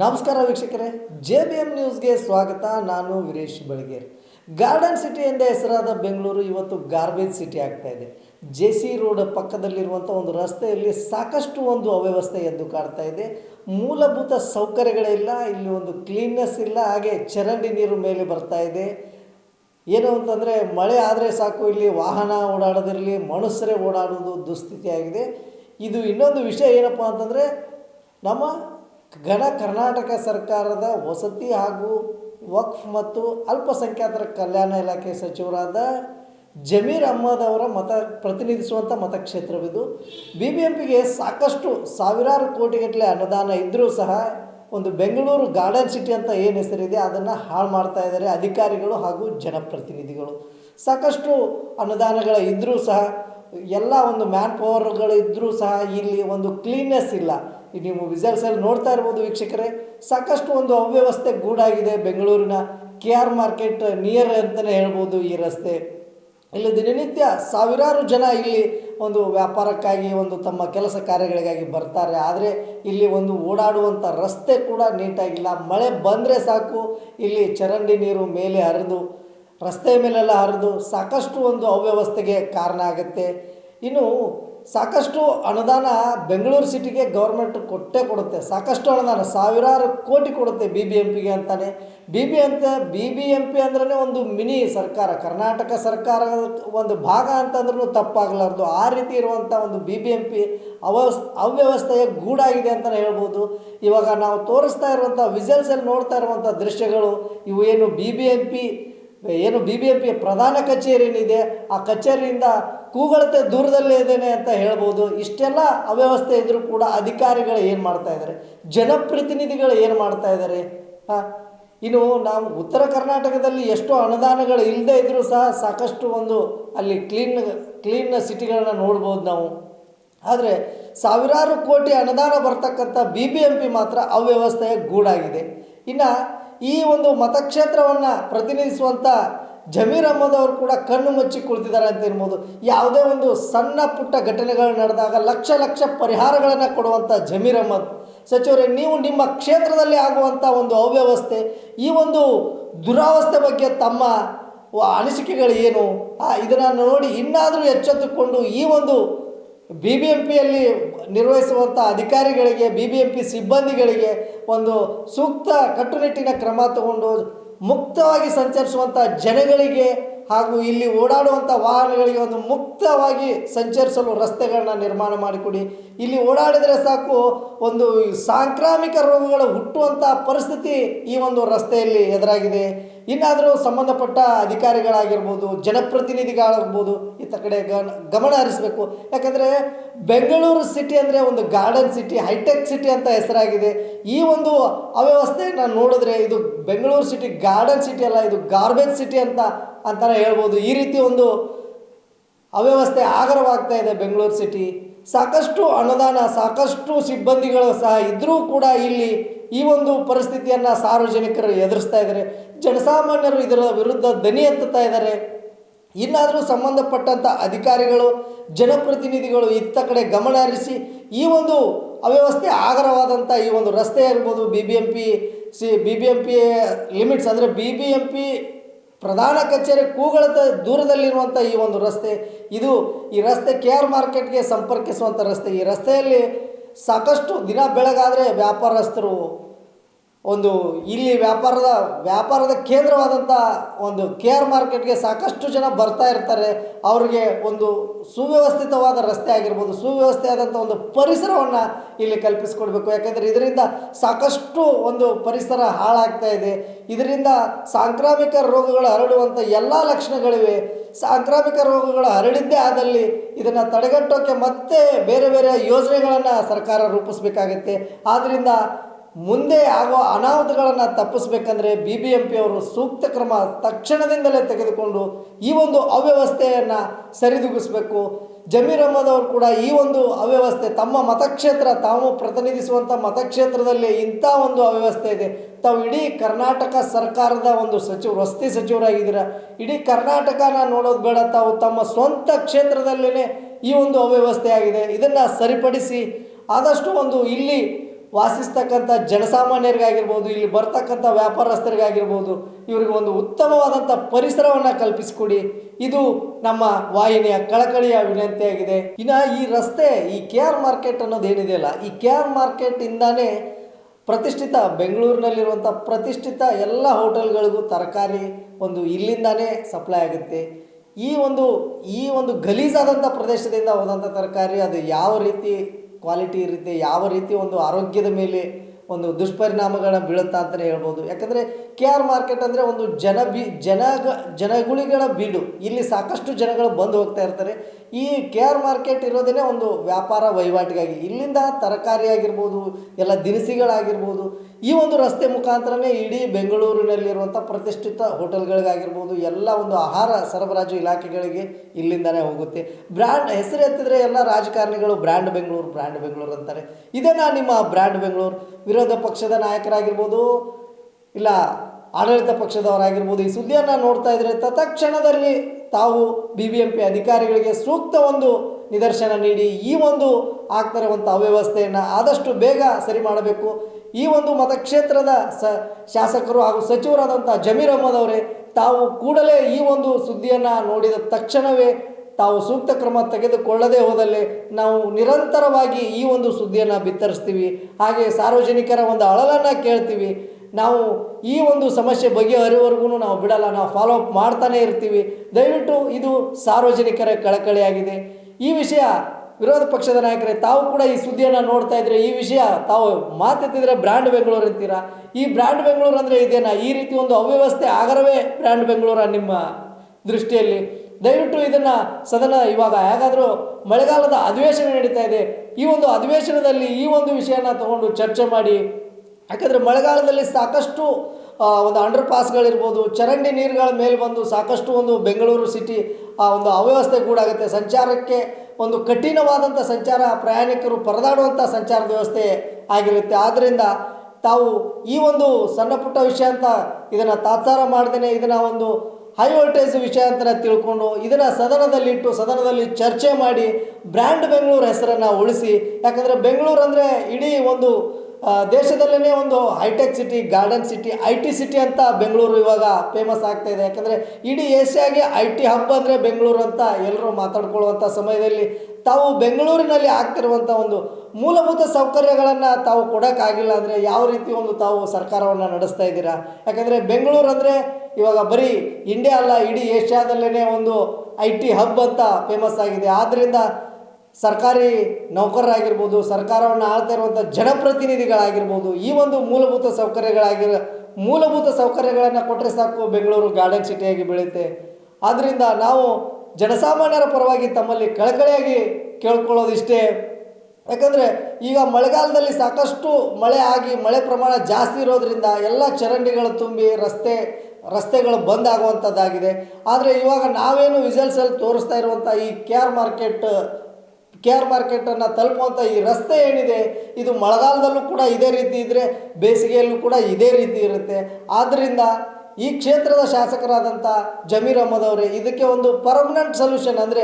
ನಮಸ್ಕಾರ ವೀಕ್ಷಕರೇ J B M ನ್ಯೂಸ್ಗೆ ಸ್ವಾಗತ. ನಾನು ವೀರೇಶ್ ಬೆಳಗೇರ್ ಗಾರ್ಡನ್ ಸಿಟಿ ಎಂದೇ ಹೆಸರಾದ ಬೆಂಗಳೂರು ಇವತ್ತು ಗಾರ್ಬೇಜ್ ಸಿಟಿ ಆಗ್ತಾ ಇದೆ. ಜೆ ಸಿ ರೋಡ್ ಪಕ್ಕದಲ್ಲಿರುವಂಥ ಒಂದು ರಸ್ತೆಯಲ್ಲಿ ಸಾಕಷ್ಟು ಒಂದು ಅವ್ಯವಸ್ಥೆ ಎದ್ದು ಕಾಡ್ತಾ ಇದೆ. ಮೂಲಭೂತ ಸೌಕರ್ಯಗಳಿಲ್ಲ ಇಲ್ಲಿ ಒಂದು ಕ್ಲೀನ್ನೆಸ್ ಇಲ್ಲ, ಹಾಗೆ ಚರಂಡಿ ನೀರು ಮೇಲೆ ಬರ್ತಾ ಇದೆ. ಏನು ಅಂತಂದರೆ, ಮಳೆ ಆದರೆ ಸಾಕು, ಇಲ್ಲಿ ವಾಹನ ಓಡಾಡೋದಿರಲಿ, ಮನುಷ್ಯರೇ ಓಡಾಡೋದು ದುಸ್ಥಿತಿ ಆಗಿದೆ ಇದು ಇನ್ನೊಂದು ವಿಷಯ ಏನಪ್ಪ ಅಂತಂದರೆ, ನಮ್ಮ ಗಣ ಕರ್ನಾಟಕ ಸರ್ಕಾರದ ವಸತಿ ಹಾಗೂ ವಕ್ಫ್ ಮತ್ತು ಅಲ್ಪಸಂಖ್ಯಾತರ ಕಲ್ಯಾಣ ಇಲಾಖೆ ಸಚಿವರಾದ ಜಮೀರ್ ಅಹ್ಮದ್ ಅವರ ಮತ ಪ್ರತಿನಿಧಿಸುವಂಥ ಮತಕ್ಷೇತ್ರವಿದು. ಬಿ ಬಿ ಎಂ ಪಿಗೆ ಸಾಕಷ್ಟು ಸಾವಿರಾರು ಕೋಟಿಗಟ್ಟಲೆ ಅನುದಾನ ಇದ್ದರೂ ಸಹ ಒಂದು ಬೆಂಗಳೂರು ಗಾರ್ಡನ್ ಸಿಟಿ ಅಂತ ಏನು ಹೆಸರಿದೆ ಅದನ್ನು ಹಾಳು ಮಾಡ್ತಾ ಇದ್ದಾರೆ ಅಧಿಕಾರಿಗಳು ಹಾಗೂ ಜನಪ್ರತಿನಿಧಿಗಳು. ಸಾಕಷ್ಟು ಅನುದಾನಗಳ ಇದ್ದರೂ ಸಹ ಎಲ್ಲ ಒಂದು ಮ್ಯಾನ್ ಪವರ್ಗಳಿದ್ದರೂ ಸಹ ಇಲ್ಲಿ ಒಂದು ಕ್ಲೀನ್ನೆಸ್ ಇಲ್ಲ. ಈಗ ನೀವು ವಿಜಲ್ಸಲ್ಲಿ ನೋಡ್ತಾ ಇರ್ಬೋದು ವೀಕ್ಷಕರೇ. ಸಾಕಷ್ಟು ಒಂದು ಅವ್ಯವಸ್ಥೆ ಗೂಡಾಗಿದೆ ಬೆಂಗಳೂರಿನ ಕೆ ಆರ್ ಮಾರ್ಕೆಟ್ ನಿಯರ್ ಅಂತಲೇ ಹೇಳ್ಬೋದು ಈ ರಸ್ತೆ. ಇಲ್ಲಿ ದಿನನಿತ್ಯ ಸಾವಿರಾರು ಜನ ಇಲ್ಲಿ ಒಂದು ವ್ಯಾಪಾರಕ್ಕಾಗಿ, ಒಂದು ತಮ್ಮ ಕೆಲಸ ಕಾರ್ಯಗಳಿಗಾಗಿ ಬರ್ತಾರೆ. ಆದರೆ ಇಲ್ಲಿ ಒಂದು ಓಡಾಡುವಂಥ ರಸ್ತೆ ಕೂಡ ನೀಟಾಗಿಲ್ಲ. ಮಳೆ ಬಂದರೆ ಸಾಕು, ಇಲ್ಲಿ ಚರಂಡಿ ನೀರು ಮೇಲೆ ಹರಿದು ರಸ್ತೆ ಮೇಲೆಲ್ಲ ಹರಿದು ಸಾಕಷ್ಟು ಒಂದು ಅವ್ಯವಸ್ಥೆಗೆ ಕಾರಣ ಆಗುತ್ತೆ. ಇನ್ನು ಸಾಕಷ್ಟು ಅನುದಾನ ಬೆಂಗಳೂರು ಸಿಟಿಗೆ ಗೌರ್ಮೆಂಟ್ ಕೊಟ್ಟೇ ಕೊಡುತ್ತೆ. ಸಾಕಷ್ಟು ಅನುದಾನ, ಸಾವಿರಾರು ಕೋಟಿ ಕೊಡುತ್ತೆ ಬಿ ಬಿ ಎಂ ಪಿಗೆ ಅಂತಾನೆ. ಬಿ ಬಿ ಅಂತ ಬಿ ಬಿ ಎಂ ಪಿ ಅಂದ್ರೇ ಒಂದು ಮಿನಿ ಸರ್ಕಾರ. ಕರ್ನಾಟಕ ಸರ್ಕಾರದ ಒಂದು ಭಾಗ ಅಂತಂದ್ರೂ ತಪ್ಪಾಗಲಾರ್ದು. ಆ ರೀತಿ ಇರುವಂಥ ಒಂದು ಬಿ ಬಿ ಎಂ ಪಿ ಅವ್ಯವಸ್ಥೆಯ ಗೂಡಾಗಿದೆ ಅಂತಲೇ ಹೇಳ್ಬೋದು. ಇವಾಗ ನಾವು ತೋರಿಸ್ತಾ ಇರುವಂಥ ವಿಜಲ್ಸಲ್ಲಿ ನೋಡ್ತಾ ಇರುವಂಥ ದೃಶ್ಯಗಳು, ಇವು ಏನು ಬಿ ಬಿ ಎಂ ಪಿ ಏನು ಬಿ ಬಿ ಎಂ ಪಿಯ ಪ್ರಧಾನ ಕಚೇರಿ ಏನಿದೆ ಆ ಕಚೇರಿಯಿಂದ ಕೂಗಳತೆ ದೂರದಲ್ಲೇ ಇದ್ದೇನೆ ಅಂತ ಹೇಳ್ಬೋದು. ಇಷ್ಟೆಲ್ಲ ಅವ್ಯವಸ್ಥೆ ಇದ್ದರೂ ಕೂಡ ಅಧಿಕಾರಿಗಳು ಏನು ಮಾಡ್ತಾ ಇದ್ದಾರೆ? ಜನಪ್ರತಿನಿಧಿಗಳು ಏನು ಮಾಡ್ತಾ ಇದ್ದಾರೆ? ಇನ್ನು ನಾವು ಉತ್ತರ ಕರ್ನಾಟಕದಲ್ಲಿ ಎಷ್ಟೋ ಅನುದಾನಗಳು ಇಲ್ಲದೇ ಇದ್ದರೂ ಸಹ ಸಾಕಷ್ಟು ಒಂದು ಅಲ್ಲಿ ಕ್ಲೀನ್ ಕ್ಲೀನ್ ಸಿಟಿಗಳನ್ನ ನೋಡ್ಬೋದು ನಾವು. ಆದರೆ ಸಾವಿರಾರು ಕೋಟಿ ಅನುದಾನ ಬರ್ತಕ್ಕಂಥ ಬಿ ಬಿ ಎಂ ಪಿ ಮಾತ್ರ ಅವ್ಯವಸ್ಥೆಯ ಗೂಡಾಗಿದೆ. ಇನ್ನು ಈ ಒಂದು ಮತಕ್ಷೇತ್ರವನ್ನು ಪ್ರತಿನಿಧಿಸುವಂಥ ಜಮೀರ್ ಅಹಮದ್ ಅವರು ಕೂಡ ಕಣ್ಣು ಮುಚ್ಚಿ ಕುಳಿತಿದ್ದಾರೆ ಅಂತ ಇರ್ಬೋದು ಯಾವುದೇ ಒಂದು ಸಣ್ಣ ಪುಟ್ಟ ಘಟನೆಗಳು ನಡೆದಾಗ ಲಕ್ಷ ಲಕ್ಷ ಪರಿಹಾರಗಳನ್ನು ಕೊಡುವಂಥ ಜಮೀರ್ ಅಹಮದ್. ಸಚಿವರೇ, ನೀವು ನಿಮ್ಮ ಕ್ಷೇತ್ರದಲ್ಲಿ ಆಗುವಂಥ ಒಂದು ಅವ್ಯವಸ್ಥೆ, ಈ ಒಂದು ದುರಾವಸ್ಥೆ ಬಗ್ಗೆ ತಮ್ಮ ಅನಿಸಿಕೆಗಳು ಏನು? ಇದನ್ನು ನೋಡಿ ಇನ್ನಾದರೂ ಎಚ್ಚೆತ್ತುಕೊಂಡು ಈ ಒಂದು ಬಿ ಬಿ ಎಂ ಪಿಯಲ್ಲಿ ನಿರ್ವಹಿಸುವಂಥ ಅಧಿಕಾರಿಗಳಿಗೆ ಬಿ ಬಿ ಎಂ ಪಿ ಸಿಬ್ಬಂದಿಗಳಿಗೆ ಒಂದು ಸೂಕ್ತ ಕಟ್ಟುನಿಟ್ಟಿನ ಕ್ರಮ ತಗೊಂಡು ಮುಕ್ತವಾಗಿ ಸಂಚರಿಸುವಂಥ ಜನಗಳಿಗೆ ಹಾಗೂ ಇಲ್ಲಿ ಓಡಾಡುವಂಥ ವಾಹನಗಳಿಗೆ ಒಂದು ಮುಕ್ತವಾಗಿ ಸಂಚರಿಸಲು ರಸ್ತೆಗಳನ್ನ ನಿರ್ಮಾಣ ಮಾಡಿಕೊಡಿ. ಇಲ್ಲಿ ಓಡಾಡಿದರೆ ಸಾಕು, ಒಂದು ಸಾಂಕ್ರಾಮಿಕ ರೋಗಗಳು ಹುಟ್ಟುವಂಥ ಪರಿಸ್ಥಿತಿ ಈ ಒಂದು ರಸ್ತೆಯಲ್ಲಿ ಎದುರಾಗಿದೆ. ಇನ್ನಾದರೂ ಸಂಬಂಧಪಟ್ಟ ಅಧಿಕಾರಿಗಳಾಗಿರ್ಬೋದು, ಜನಪ್ರತಿನಿಧಿಗಳಾಗಿರ್ಬೋದು ಇತ್ತ ಕಡೆ ಗಮನ ಹರಿಸಬೇಕು. ಯಾಕಂದರೆ ಬೆಂಗಳೂರು ಸಿಟಿ ಅಂದರೆ ಒಂದು ಗಾರ್ಡನ್ ಸಿಟಿ ಹೈಟೆಕ್ ಸಿಟಿ ಅಂತ ಹೆಸರಾಗಿದೆ. ಈ ಒಂದು ಅವ್ಯವಸ್ಥೆ ನಾನು ನೋಡಿದ್ರೆ ಇದು ಬೆಂಗಳೂರು ಸಿಟಿ ಗಾರ್ಡನ್ ಸಿಟಿ ಅಲ್ಲ, ಇದು ಗಾರ್ಬೇಜ್ ಸಿಟಿ ಅಂತ ಅಂತಲೇ ಹೇಳ್ಬೋದು. ಈ ರೀತಿ ಒಂದು ಅವ್ಯವಸ್ಥೆ ಆಗರವಾಗ್ತಾ ಇದೆ ಬೆಂಗಳೂರು ಸಿಟಿ ಸಾಕಷ್ಟು ಅನುದಾನ, ಸಾಕಷ್ಟು ಸಿಬ್ಬಂದಿಗಳು ಸಹ ಇದ್ದರೂ ಕೂಡ ಇಲ್ಲಿ ಈ ಒಂದು ಪರಿಸ್ಥಿತಿಯನ್ನು ಸಾರ್ವಜನಿಕರು ಎದುರಿಸ್ತಾ ಇದ್ದಾರೆ. ಜನಸಾಮಾನ್ಯರು ಇದರ ವಿರುದ್ಧ ದನಿ ಎತ್ತುತ್ತಾ ಇದ್ದಾರೆ. ಇನ್ನಾದರೂ ಸಂಬಂಧಪಟ್ಟಂಥ ಅಧಿಕಾರಿಗಳು, ಜನಪ್ರತಿನಿಧಿಗಳು ಇತ್ತ ಕಡೆ ಗಮನ ಹರಿಸಿ ಈ ಒಂದು ಅವ್ಯವಸ್ಥೆ ಆಗರವಾದಂಥ ಈ ಒಂದು ರಸ್ತೆ ಇರ್ಬೋದು B B M P C B B M P limits ಅಂದರೆ ಬಿ ಬಿ ಎಂ ಪಿ ಪ್ರಧಾನ ಕಚೇರಿ ಕೂಗಳದ ದೂರದಲ್ಲಿರುವಂಥ ಈ ಒಂದು ರಸ್ತೆ. ಇದು ಈ ರಸ್ತೆ ಕೆ ಆರ್ ಮಾರ್ಕೆಟ್ಗೆ ಸಂಪರ್ಕಿಸುವಂಥ ರಸ್ತೆ. ಈ ರಸ್ತೆಯಲ್ಲಿ ಸಾಕಷ್ಟು ದಿನ ಬೆಳಗಾದರೆ ವ್ಯಾಪಾರಸ್ಥರು ಒಂದು ಇಲ್ಲಿ ವ್ಯಾಪಾರದ ವ್ಯಾಪಾರದ ಕೇಂದ್ರವಾದಂಥ ಒಂದು ಕೆ ಆರ್ ಮಾರ್ಕೆಟ್ಗೆ ಸಾಕಷ್ಟು ಜನ ಬರ್ತಾ ಇರ್ತಾರೆ. ಅವ್ರಿಗೆ ಒಂದು ಸುವ್ಯವಸ್ಥಿತವಾದ ರಸ್ತೆ ಆಗಿರ್ಬೋದು ಸುವ್ಯವಸ್ಥೆ ಆದಂಥ ಒಂದು ಪರಿಸರವನ್ನು ಇಲ್ಲಿ ಕಲ್ಪಿಸಿಕೊಡ್ಬೇಕು. ಯಾಕೆಂದರೆ ಇದರಿಂದ ಸಾಕಷ್ಟು ಒಂದು ಪರಿಸರ ಹಾಳಾಗ್ತಾ ಇದೆ. ಇದರಿಂದ ಸಾಂಕ್ರಾಮಿಕ ರೋಗಗಳು ಹರಡುವಂಥ ಎಲ್ಲ ಲಕ್ಷಣಗಳಿವೆ. ಸಾಂಕ್ರಾಮಿಕ ರೋಗಗಳು ಹರಡಿದ್ದೇ ಆದಲ್ಲಿ ಇದನ್ನು ತಡೆಗಟ್ಟೋಕ್ಕೆ ಮತ್ತೆ ಬೇರೆ ಬೇರೆ ಯೋಜನೆಗಳನ್ನು ಸರ್ಕಾರ ರೂಪಿಸಬೇಕಾಗತ್ತೆ. ಆದ್ದರಿಂದ ಮುಂದೆ ಆಗುವ ಅನಾಹುತಗಳನ್ನು ತಪ್ಪಿಸ್ಬೇಕಂದ್ರೆ ಬಿ ಬಿ ಎಂ ಪಿ ಅವರು ಸೂಕ್ತ ಕ್ರಮ ತಕ್ಷಣದಿಂದಲೇ ತೆಗೆದುಕೊಂಡು ಈ ಒಂದು ಅವ್ಯವಸ್ಥೆಯನ್ನು ಸರಿದೂಗಿಸಬೇಕು. ಜಮೀರ್ ಅಹಮದ್ ಅವರು ಕೂಡ ಈ ಒಂದು ಅವ್ಯವಸ್ಥೆ ತಮ್ಮ ಮತಕ್ಷೇತ್ರ ತಾವು ಪ್ರತಿನಿಧಿಸುವಂಥ ಮತಕ್ಷೇತ್ರದಲ್ಲಿ ಇಂಥ ಒಂದು ಅವ್ಯವಸ್ಥೆ ಇದೆ. ತಾವು ಇಡೀ ಕರ್ನಾಟಕ ಸರ್ಕಾರದ ಒಂದು ಸಚಿವರು ವಸ್ತಿ ಸಚಿವರಾಗಿದ್ದೀರಾ. ಇಡೀ ಕರ್ನಾಟಕನ ನೋಡೋದು ಬೇಡ, ತಾವು ತಮ್ಮ ಸ್ವಂತ ಕ್ಷೇತ್ರದಲ್ಲೇ ಈ ಒಂದು ಅವ್ಯವಸ್ಥೆ ಆಗಿದೆ. ಇದನ್ನು ಸರಿಪಡಿಸಿ ಆದಷ್ಟು ಒಂದು ಇಲ್ಲಿ ವಾಸಿಸ್ತಕ್ಕಂಥ ಜನಸಾಮಾನ್ಯರಿಗಾಗಿರ್ಬೋದು, ಇಲ್ಲಿ ಬರ್ತಕ್ಕಂಥ ವ್ಯಾಪಾರಸ್ಥರಿಗಾಗಿರ್ಬೋದು, ಇವರಿಗೆ ಒಂದು ಉತ್ತಮವಾದಂಥ ಪರಿಸರವನ್ನು ಕಲ್ಪಿಸಿಕೊಡಿ. ಇದು ನಮ್ಮ ವಾಹಿನಿಯ ಕಳಕಳಿಯ ವಿನಂತಿಯಾಗಿದೆ. ಇನ್ನು ಈ ರಸ್ತೆ, ಈ ಕೆ ಆರ್ ಮಾರ್ಕೆಟ್ ಅನ್ನೋದು ಏನಿದೆಯಲ್ಲ ಈ ಕೆ ಆರ್ ಮಾರ್ಕೆಟಿಂದಾನೇ ಪ್ರತಿಷ್ಠಿತ ಬೆಂಗಳೂರಿನಲ್ಲಿರುವಂಥ ಪ್ರತಿಷ್ಠಿತ ಎಲ್ಲ ಹೋಟೆಲ್ಗಳಿಗೂ ತರಕಾರಿ ಒಂದು ಇಲ್ಲಿಂದಾನೇ ಸಪ್ಲೈ ಆಗುತ್ತೆ. ಈ ಒಂದು ಈ ಒಂದು ಗಲೀಜಾದಂಥ ಪ್ರದೇಶದಿಂದ ಹೋದಂಥ ತರಕಾರಿ, ಅದು ಯಾವ ರೀತಿ ಕ್ವಾಲಿಟಿ ಇರುತ್ತೆ, ಯಾವ ರೀತಿ ಒಂದು ಆರೋಗ್ಯದ ಮೇಲೆ ಒಂದು ದುಷ್ಪರಿಣಾಮಗಳನ್ನ ಬೀಳುತ್ತಾ ಅಂತಲೇ ಹೇಳ್ಬೋದು. ಯಾಕಂದರೆ ಕೆ ಆರ್ ಮಾರ್ಕೆಟ್ ಅಂದರೆ ಒಂದು ಜನ ಬಿ ಜನ ಜನಗುಳಿಗಳ ಬೀಡು. ಇಲ್ಲಿ ಸಾಕಷ್ಟು ಜನಗಳು ಬಂದು ಹೋಗ್ತಾ ಇರ್ತಾರೆ. ಈ ಕೆ ಆರ್ ಮಾರ್ಕೆಟ್ ಇರೋದೇ ಒಂದು ವ್ಯಾಪಾರ ವಹಿವಾಟಿಗಾಗಿ. ಇಲ್ಲಿಂದ ತರಕಾರಿ ಆಗಿರ್ಬೋದು, ಎಲ್ಲ ದಿನಸಿಗಳಾಗಿರ್ಬೋದು, ಈ ಒಂದು ರಸ್ತೆ ಮುಖಾಂತರನೇ ಇಡೀ ಬೆಂಗಳೂರಿನಲ್ಲಿರುವಂಥ ಪ್ರತಿಷ್ಠಿತ ಹೋಟೆಲ್ಗಳಿಗಾಗಿರ್ಬೋದು, ಎಲ್ಲ ಒಂದು ಆಹಾರ ಸರಬರಾಜು ಇಲಾಖೆಗಳಿಗೆ ಇಲ್ಲಿಂದನೇ ಹೋಗುತ್ತೆ. ಬ್ರ್ಯಾಂಡ್ ಹೆಸರು ಎತ್ತಿದ್ರೆ ಎಲ್ಲ ರಾಜಕಾರಣಿಗಳು ಬ್ರ್ಯಾಂಡ್ ಬೆಂಗಳೂರು ಬ್ರ್ಯಾಂಡ್ ಬೆಂಗಳೂರು ಅಂತಾರೆ. ಇದೇನಾ ನಿಮ್ಮ ಬ್ರ್ಯಾಂಡ್ ಬೆಂಗಳೂರು? ವಿರೋಧ ಪಕ್ಷದ ನಾಯಕರಾಗಿರ್ಬೋದು, ಇಲ್ಲ ಆಡಳಿತ ಪಕ್ಷದವರಾಗಿರ್ಬೋದು, ಈ ಸುದ್ದಿಯನ್ನು ನೋಡ್ತಾ ಇದ್ರೆ ತತ್ಕ್ಷಣದಲ್ಲಿ ತಾವು ಬಿ ಬಿ ಎಂ ಪಿ ಅಧಿಕಾರಿಗಳಿಗೆ ಸೂಕ್ತ ಒಂದು ನಿದರ್ಶನ ನೀಡಿ, ಈ ಒಂದು ಆಗ್ತಾ ಇರುವಂಥ ಅವ್ಯವಸ್ಥೆಯನ್ನು ಆದಷ್ಟು ಬೇಗ ಸರಿ ಮಾಡಬೇಕು. ಈ ಒಂದು ಮತಕ್ಷೇತ್ರದ ಸ, ಶಾಸಕರು ಹಾಗೂ ಸಚಿವರಾದಂಥ ಜಮೀರ್ ಅಹಮದ್ ಅವರೇ, ತಾವು ಕೂಡಲೇ ಈ ಒಂದು ಸುದ್ದಿಯನ್ನು ನೋಡಿದ ತಕ್ಷಣವೇ ತಾವು ಸೂಕ್ತ ಕ್ರಮ ತೆಗೆದುಕೊಳ್ಳದೆ ಹೋದಲ್ಲಿ ನಾವು ನಿರಂತರವಾಗಿ ಈ ಒಂದು ಸುದ್ದಿಯನ್ನು ಬಿತ್ತರಿಸ್ತೀವಿ. ಹಾಗೆ ಸಾರ್ವಜನಿಕರ ಒಂದು ಅಳಲನ್ನು ಕೇಳ್ತೀವಿ. ನಾವು ಈ ಒಂದು ಸಮಸ್ಯೆ ಬಗೆಹರಿವರೆಗೂ ನಾವು ಬಿಡಲ್ಲ, ನಾವು ಫಾಲೋ ಅಪ್ ಮಾಡ್ತಾನೆ ಇರ್ತೀವಿ. ದಯವಿಟ್ಟು ಇದು ಸಾರ್ವಜನಿಕರ ಕಳಕಳಿಯಾಗಿದೆ. ಈ ವಿಷಯ ವಿರೋಧ ಪಕ್ಷದ ನಾಯಕರೇ, ತಾವು ಕೂಡ ಈ ಸುದ್ದಿಯನ್ನು ನೋಡ್ತಾ ಇದ್ರೆ, ಈ ವಿಷಯ ತಾವು ಮಾತೆತ್ತಿದ್ರೆ ಬ್ರ್ಯಾಂಡ್ ಬೆಂಗಳೂರು ಅಂತೀರಾ? ಈ ಬ್ರ್ಯಾಂಡ್ ಬೆಂಗಳೂರು ಅಂದರೆ ಇದೇನಾ? ಈ ರೀತಿ ಒಂದು ಅವ್ಯವಸ್ಥೆ ಆಗರವೇ ಬ್ರ್ಯಾಂಡ್ ಬೆಂಗಳೂರ ನಿಮ್ಮ ದೃಷ್ಟಿಯಲ್ಲಿ? ದಯವಿಟ್ಟು ಇದನ್ನು ಸದನ ಇವಾಗ ಹೇಗಾದರೂ ಮಳೆಗಾಲದ ಅಧಿವೇಶನ ನಡೀತಾ ಇದೆ. ಈ ಒಂದು ಅಧಿವೇಶನದಲ್ಲಿ ಈ ಒಂದು ವಿಷಯನ ತಗೊಂಡು ಚರ್ಚೆ ಮಾಡಿ ಯಾಕಂದರೆ ಮಳೆಗಾಲದಲ್ಲಿ ಸಾಕಷ್ಟು ಒಂದು ಅಂಡರ್ ಪಾಸ್ಗಳಿರ್ಬೋದು ಚರಂಡಿ ನೀರುಗಳ ಮೇಲೆ ಬಂದು ಸಾಕಷ್ಟು ಒಂದು ಬೆಂಗಳೂರು ಸಿಟಿ, ಆ, ಒಂದು ಅವ್ಯವಸ್ಥೆ ಕೂಡ ಆಗುತ್ತೆ ಸಂಚಾರಕ್ಕೆ ಒಂದು ಕಠಿಣವಾದಂಥ ಸಂಚಾರ ಪ್ರಯಾಣಿಕರು ಪರದಾಡುವಂಥ ಸಂಚಾರ ವ್ಯವಸ್ಥೆ ಆಗಿರುತ್ತೆ. ಆದ್ದರಿಂದ ತಾವು ಈ ಒಂದು ಸಣ್ಣ ಪುಟ್ಟ ವಿಷಯ ಅಂತ ಇದನ್ನು ತಾತ್ಸಾರ ಮಾಡ್ದೇ ಇದನ್ನು ಒಂದು ಹೈ ವೋಲ್ಟೇಜ್ ವಿಷಯ ಅಂತ ತಿಳ್ಕೊಂಡು ಇದನ್ನು ಸದನದಲ್ಲಿಟ್ಟು, ಸದನದಲ್ಲಿ ಚರ್ಚೆ ಮಾಡಿ ಬ್ರ್ಯಾಂಡ್ ಬೆಂಗಳೂರು ಹೆಸರನ್ನು ಉಳಿಸಿ. ಯಾಕಂದರೆ ಬೆಂಗಳೂರು ಅಂದರೆ ಇಡೀ ಒಂದು ದೇಶದಲ್ಲೇ ಒಂದು hi tech city, garden city, I T city ಅಂತ ಬೆಂಗಳೂರು ಇವಾಗ ಫೇಮಸ್ ಆಗ್ತಾ ಇದೆ. ಯಾಕಂದರೆ ಇಡೀ ಏಷ್ಯಾಗೆ ಐ ಟಿ ಹಬ್ ಅಂದರೆ ಬೆಂಗಳೂರು ಅಂತ ಎಲ್ಲರೂ ಮಾತಾಡ್ಕೊಳ್ಳುವಂಥ ಸಮಯದಲ್ಲಿ ತಾವು ಬೆಂಗಳೂರಿನಲ್ಲಿ ಆಗ್ತಿರುವಂಥ ಒಂದು ಮೂಲಭೂತ ಸೌಕರ್ಯಗಳನ್ನು ತಾವು ಕೊಡೋಕ್ಕಾಗಿಲ್ಲ ಅಂದರೆ ಯಾವ ರೀತಿ ಒಂದು ತಾವು ಸರ್ಕಾರವನ್ನು ನಡೆಸ್ತಾ ಇದ್ದೀರಾ? ಯಾಕಂದರೆ ಬೆಂಗಳೂರು ಅಂದರೆ ಇವಾಗ ಬರೀ ಇಂಡಿಯಾ ಅಲ್ಲ, ಇಡೀ ಏಷ್ಯಾದಲ್ಲೇ ಒಂದು ಐ ಟಿ ಹಬ್ ಅಂತ ಫೇಮಸ್ ಆಗಿದೆ. ಆದ್ದರಿಂದ ಸರ್ಕಾರಿ ನೌಕರರಾಗಿರ್ಬೋದು, ಸರ್ಕಾರವನ್ನು ಆಳ್ತಾ ಇರುವಂಥ ಜನಪ್ರತಿನಿಧಿಗಳಾಗಿರ್ಬೋದು, ಈ ಒಂದು ಮೂಲಭೂತ ಸೌಕರ್ಯಗಳಾಗಿರ ಮೂಲಭೂತ ಸೌಕರ್ಯಗಳನ್ನು ಕೊಟ್ಟರೆ ಸಾಕು, ಬೆಂಗಳೂರು ಗಾರ್ಡನ್ ಸಿಟಿಯಾಗಿ ಬೆಳೆಯುತ್ತೆ ಆದ್ದರಿಂದ ನಾವು ಜನಸಾಮಾನ್ಯರ ಪರವಾಗಿ ತಮ್ಮಲ್ಲಿ ಕಳಕಳಿಯಾಗಿ ಕೇಳ್ಕೊಳ್ಳೋದಿಷ್ಟೇ. ಯಾಕಂದರೆ ಈಗ ಮಳೆಗಾಲದಲ್ಲಿ ಸಾಕಷ್ಟು ಮಳೆ ಆಗಿ, ಮಳೆ ಪ್ರಮಾಣ ಜಾಸ್ತಿ ಇರೋದರಿಂದ ಎಲ್ಲ ಚರಂಡಿಗಳು ತುಂಬಿ ರಸ್ತೆ, ರಸ್ತೆಗಳು ಬಂದ್ ಆಗುವಂಥದ್ದಾಗಿದೆ ಆದರೆ ಇವಾಗ ನಾವೇನು ವಿಜಲ್ಸಲ್ಲಿ ತೋರಿಸ್ತಾ ಇರುವಂಥ ಈ K R market K R ಮಾರ್ಕೆಟನ್ನು ತಲುಪುವಂಥ ಈ ರಸ್ತೆ ಏನಿದೆ, ಇದು ಮಳೆಗಾಲದಲ್ಲೂ ಕೂಡ ಇದೇ ರೀತಿ ಇದ್ದರೆ ಬೇಸಿಗೆಯಲ್ಲೂ ಕೂಡ ಇದೇ ರೀತಿ ಇರುತ್ತೆ. ಆದ್ದರಿಂದ ಈ ಕ್ಷೇತ್ರದ ಶಾಸಕರಾದಂಥ ಜಮೀರ್ ಅಹಮದ್ ಅವರೇ, ಇದಕ್ಕೆ ಒಂದು ಪರ್ಮನೆಂಟ್ ಸೊಲ್ಯೂಷನ್ ಅಂದರೆ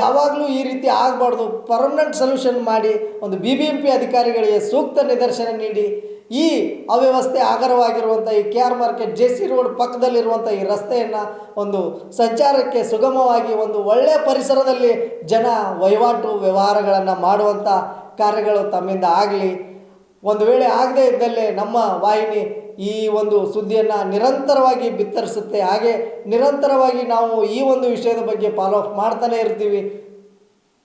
ಯಾವಾಗಲೂ ಈ ರೀತಿ ಆಗಬಾರ್ದು. ಪರ್ಮನೆಂಟ್ ಸೊಲ್ಯೂಷನ್ ಮಾಡಿ ಒಂದು ಬಿ ಬಿ ಎಂ ಪಿ ಅಧಿಕಾರಿಗಳಿಗೆ ಸೂಕ್ತ ನಿದರ್ಶನ ನೀಡಿ ಈ ಅವ್ಯವಸ್ಥೆ ಆಗರವಾಗಿರುವಂಥ ಈ K R market, J C road ಪಕ್ಕದಲ್ಲಿರುವಂಥ ಈ ರಸ್ತೆಯನ್ನು ಒಂದು ಸಂಚಾರಕ್ಕೆ ಸುಗಮವಾಗಿ ಒಂದು ಒಳ್ಳೆಯ ಪರಿಸರದಲ್ಲಿ ಜನ ವಹಿವಾಟು ವ್ಯವಹಾರಗಳನ್ನು ಮಾಡುವಂಥ ಕಾರ್ಯಗಳು ತಮ್ಮಿಂದ ಆಗಲಿ. ಒಂದು ವೇಳೆ ಆಗದೇ ಇದ್ದಲ್ಲಿ ನಮ್ಮ ವಾಹಿನಿ ಈ ಒಂದು ಸುದ್ದಿಯನ್ನು ನಿರಂತರವಾಗಿ ಬಿತ್ತರಿಸುತ್ತೆ. ಹಾಗೆ ನಿರಂತರವಾಗಿ ನಾವು ಈ ಒಂದು ವಿಷಯದ ಬಗ್ಗೆ ಫಾಲೋ ಅಪ್ ಮಾಡ್ತಾನೇ ಇರ್ತೀವಿ.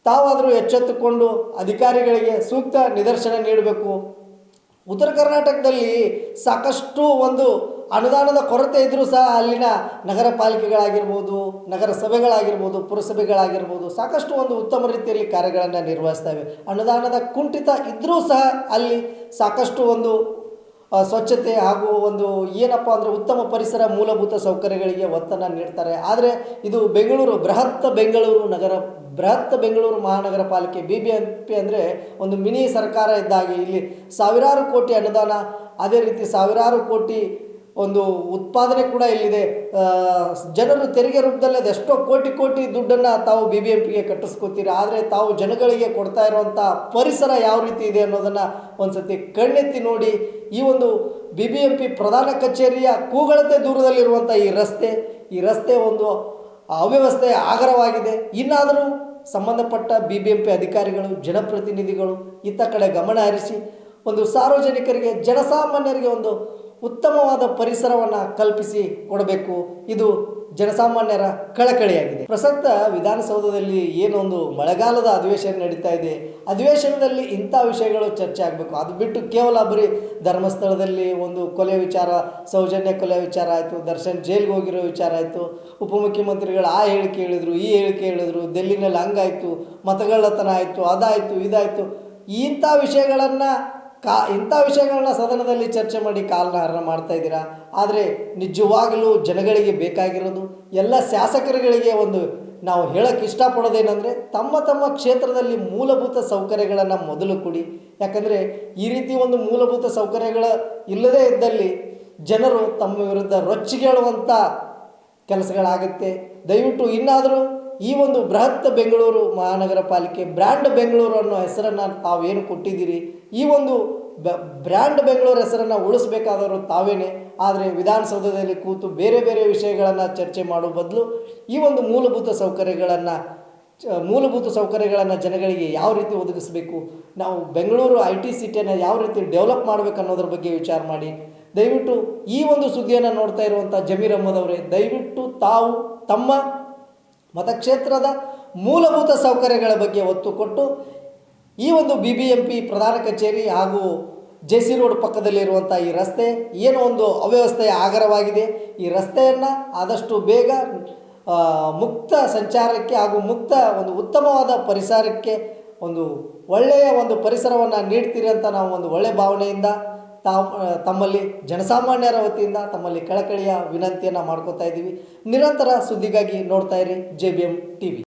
ತಾವಾದರೂ ಎಚ್ಚೆತ್ತುಕೊಂಡು ಅಧಿಕಾರಿಗಳಿಗೆ ಸೂಕ್ತ ನಿದರ್ಶನ ನೀಡಬೇಕು. ಉತ್ತರ ಕರ್ನಾಟಕದಲ್ಲಿ ಸಾಕಷ್ಟು ಒಂದು ಅನುದಾನದ ಕೊರತೆ ಇದ್ದರೂ ಸಹ ಅಲ್ಲಿನ ನಗರ ಪಾಲಿಕೆಗಳಾಗಿರ್ಬೋದು ನಗರ ಸಭೆಗಳಾಗಿರ್ಬೋದು ಪುರಸಭೆಗಳಾಗಿರ್ಬೋದು ಸಾಕಷ್ಟು ಒಂದು ಉತ್ತಮ ರೀತಿಯಲ್ಲಿ ಕಾರ್ಯಗಳನ್ನು ನಿರ್ವಹಿಸ್ತವೆ. ಅನುದಾನದ ಕುಂಠಿತ ಇದ್ದರೂ ಸಹ ಅಲ್ಲಿ ಸಾಕಷ್ಟು ಒಂದು ಸ್ವಚ್ಛತೆ ಹಾಗೂ ಒಂದು ಏನಪ್ಪ ಅಂದರೆ ಉತ್ತಮ ಪರಿಸರ ಮೂಲಭೂತ ಸೌಕರ್ಯಗಳಿಗೆ ಒತ್ತನ್ನು ನೀಡ್ತಾರೆ. ಆದರೆ ಇದು ಬೆಂಗಳೂರು, ಬೃಹತ್ ಬೆಂಗಳೂರು ನಗರ ಬೃಹತ್ ಬೆಂಗಳೂರು ಮಹಾನಗರ ಪಾಲಿಕೆ ಬಿ ಬಿ ಎಂ ಪಿ ಅಂದರೆ ಒಂದು ಮಿನಿ ಸರ್ಕಾರ ಇದ್ದಾಗೆ. ಇಲ್ಲಿ ಸಾವಿರಾರು ಕೋಟಿ ಅನುದಾನ, ಅದೇ ರೀತಿ ಸಾವಿರಾರು ಕೋಟಿ ಒಂದು ಉತ್ಪಾದನೆ ಕೂಡ ಇಲ್ಲಿದೆ. ಜನರು ತೆರಿಗೆ ರೂಪದಲ್ಲಿ ಅದೆಷ್ಟೋ ಕೋಟಿ ಕೋಟಿ ದುಡ್ಡನ್ನು ತಾವು ಬಿ ಬಿ ಎಂ ಪಿಗೆ ಕಟ್ಟಿಸ್ಕೊತೀರಿ. ಆದರೆ ತಾವು ಜನಗಳಿಗೆ ಕೊಡ್ತಾ ಇರುವಂಥ ಪರಿಸರ ಯಾವ ರೀತಿ ಇದೆ ಅನ್ನೋದನ್ನು ಒಂದ್ಸತಿ ಕಣ್ಣೆತ್ತಿ ನೋಡಿ. ಈ ಒಂದು ಬಿ ಬಿ ಎಂ ಪಿ ಪ್ರಧಾನ ಕಚೇರಿಯ ಕೂಗಳತೆ ದೂರದಲ್ಲಿರುವಂಥ ಈ ರಸ್ತೆ ಈ ರಸ್ತೆ ಒಂದು ಅವ್ಯವಸ್ಥೆ ಆಗರವಾಗಿದೆ. ಇನ್ನಾದರೂ ಸಂಬಂಧಪಟ್ಟ ಬಿ ಬಿ ಎಂ ಪಿ ಅಧಿಕಾರಿಗಳು, ಜನಪ್ರತಿನಿಧಿಗಳು ಇತ್ತ ಕಡೆ ಗಮನ ಹರಿಸಿ ಒಂದು ಸಾರ್ವಜನಿಕರಿಗೆ, ಜನಸಾಮಾನ್ಯರಿಗೆ ಒಂದು ಉತ್ತಮವಾದ ಪರಿಸರವನ್ನು ಕಲ್ಪಿಸಿ ಕೊಡಬೇಕು. ಇದು ಜನಸಾಮಾನ್ಯರ ಕಳಕಳಿಯಾಗಿದೆ. ಪ್ರಸಕ್ತ ವಿಧಾನಸೌಧದಲ್ಲಿ ಏನೊಂದು ಮಳೆಗಾಲದ ಅಧಿವೇಶನ ನಡೀತಾ ಇದೆ, ಅಧಿವೇಶನದಲ್ಲಿ ಇಂಥ ವಿಷಯಗಳು ಚರ್ಚೆ ಆಗಬೇಕು. ಅದು ಬಿಟ್ಟು ಕೇವಲ ಬರೀ ಧರ್ಮಸ್ಥಳದಲ್ಲಿ ಒಂದು ಕೊಲೆ ವಿಚಾರ, ಸೌಜನ್ಯ ಕೊಲೆ ವಿಚಾರ ಆಯಿತು, ದರ್ಶನ್ ಜೈಲ್ಗೆ ಹೋಗಿರೋ ವಿಚಾರ ಆಯಿತು, ಉಪಮುಖ್ಯಮಂತ್ರಿಗಳು ಆ ಹೇಳಿಕೆ ಹೇಳಿದ್ರು, ಈ ಹೇಳಿಕೆ ಹೇಳಿದ್ರು, ದೆಲ್ಲಿನಲ್ಲಿ ಹಂಗಾಯಿತು, ಮತಗಳ್ಳತನ ಆಯಿತು, ಅದಾಯಿತು, ಇದಾಯಿತು. ಇಂಥ ವಿಷಯಗಳನ್ನು ಕಾ, ಇಂಥ ವಿಷಯಗಳನ್ನ ಸದನದಲ್ಲಿ ಚರ್ಚೆ ಮಾಡಿ ಕಾಲನ ಹರಣ ಮಾಡ್ತಾ ಇದ್ದೀರಾ? ಆದರೆ ನಿಜವಾಗಲೂ ಜನಗಳಿಗೆ ಬೇಕಾಗಿರೋದು, ಎಲ್ಲ ಶಾಸಕರುಗಳಿಗೆ ಒಂದು ನಾವು ಹೇಳಕ್ಕೆ ಇಷ್ಟಪಡೋದೇನೆಂದರೆ ತಮ್ಮ ತಮ್ಮ ಕ್ಷೇತ್ರದಲ್ಲಿ ಮೂಲಭೂತ ಸೌಕರ್ಯಗಳನ್ನು ಮೊದಲು ಕೊಡಿ. ಯಾಕಂದರೆ ಈ ರೀತಿ ಒಂದು ಮೂಲಭೂತ ಸೌಕರ್ಯಗಳ ಇಲ್ಲದೇ ಇದ್ದಲ್ಲಿ ಜನರು ತಮ್ಮ ವಿರುದ್ಧ ರೊಚ್ಚಿಗೇಳುವಂಥ ಕೆಲಸಗಳಾಗುತ್ತೆ. ದಯವಿಟ್ಟು ಇನ್ನಾದರೂ ಈ ಒಂದು ಬೃಹತ್ ಬೆಂಗಳೂರು ಮಹಾನಗರ ಪಾಲಿಕೆ ಬ್ರ್ಯಾಂಡ್ ಬೆಂಗಳೂರು ಅನ್ನೋ ಹೆಸರನ್ನು ತಾವೇನು ಕೊಟ್ಟಿದ್ದೀರಿ? ಈ ಒಂದು ಬ್ರ್ಯಾಂಡ್ ಬೆಂಗಳೂರು ಹೆಸರನ್ನು ಉಳಿಸ್ಬೇಕಾದವರು ತಾವೇನೆ? ಆದರೆ ವಿಧಾನಸೌಧದಲ್ಲಿ ಕೂತು ಬೇರೆ ಬೇರೆ ವಿಷಯಗಳನ್ನು ಚರ್ಚೆ ಮಾಡೋ ಬದಲು ಈ ಒಂದು ಮೂಲಭೂತ ಸೌಕರ್ಯಗಳನ್ನು ಮೂಲಭೂತ ಸೌಕರ್ಯಗಳನ್ನು ಜನಗಳಿಗೆ ಯಾವ ರೀತಿ ಒದಗಿಸಬೇಕು? ನಾವು ಬೆಂಗಳೂರು ಐ ಟಿ ಸಿಟಿಯನ್ನು ಯಾವ ರೀತಿ ಡೆವಲಪ್ ಮಾಡಬೇಕು ಅನ್ನೋದ್ರ ಬಗ್ಗೆ ವಿಚಾರ ಮಾಡಿ. ದಯವಿಟ್ಟು ಈ ಒಂದು ಸುದ್ದಿಯನ್ನು ನೋಡ್ತಾ ಇರುವಂಥ ಜಮೀರ್ ಅಹ್ಮದ್ ಅವರೇ, ದಯವಿಟ್ಟು ತಾವು ತಮ್ಮ ಮತಕ್ಷೇತ್ರದ ಮೂಲಭೂತ ಸೌಕರ್ಯಗಳ ಬಗ್ಗೆ ಒತ್ತು ಕೊಟ್ಟು ಈ ಒಂದು ಬಿ ಬಿ ಎಂ ಪಿ ಪ್ರಧಾನ ಕಚೇರಿ ಹಾಗೂ ಜೆ ಸಿ ರೋಡ್ ಪಕ್ಕದಲ್ಲಿರುವಂಥ ಈ ರಸ್ತೆ ಏನೋ ಒಂದು ಅವ್ಯವಸ್ಥೆಯ ಆಗರವಾಗಿದೆ. ಈ ರಸ್ತೆಯನ್ನು ಆದಷ್ಟು ಬೇಗ ಮುಕ್ತ ಸಂಚಾರಕ್ಕೆ ಹಾಗೂ ಮುಕ್ತ ಒಂದು ಉತ್ತಮವಾದ ಪರಿಸರಕ್ಕೆ ಒಂದು ಒಳ್ಳೆಯ ಒಂದು ಪರಿಸರವನ್ನು ನೀಡ್ತೀರಿ ಅಂತ ನಾವು ಒಂದು ಒಳ್ಳೆಯ ಭಾವನೆಯಿಂದ ತಾವ್ ತಮ್ಮಲ್ಲಿ ಜನಸಾಮಾನ್ಯರ ವತಿಯಿಂದ ತಮ್ಮಲ್ಲಿ ಕಳಕಳಿಯ ವಿನಂತಿಯನ್ನು ಮಾಡ್ಕೋತಾ ಇದ್ದೀವಿ. ನಿರಂತರ ಸುದ್ದಿಗಾಗಿ ನೋಡ್ತಾ ಇರಿ, ಜೆ ಬಿ ಎಂ ಟಿ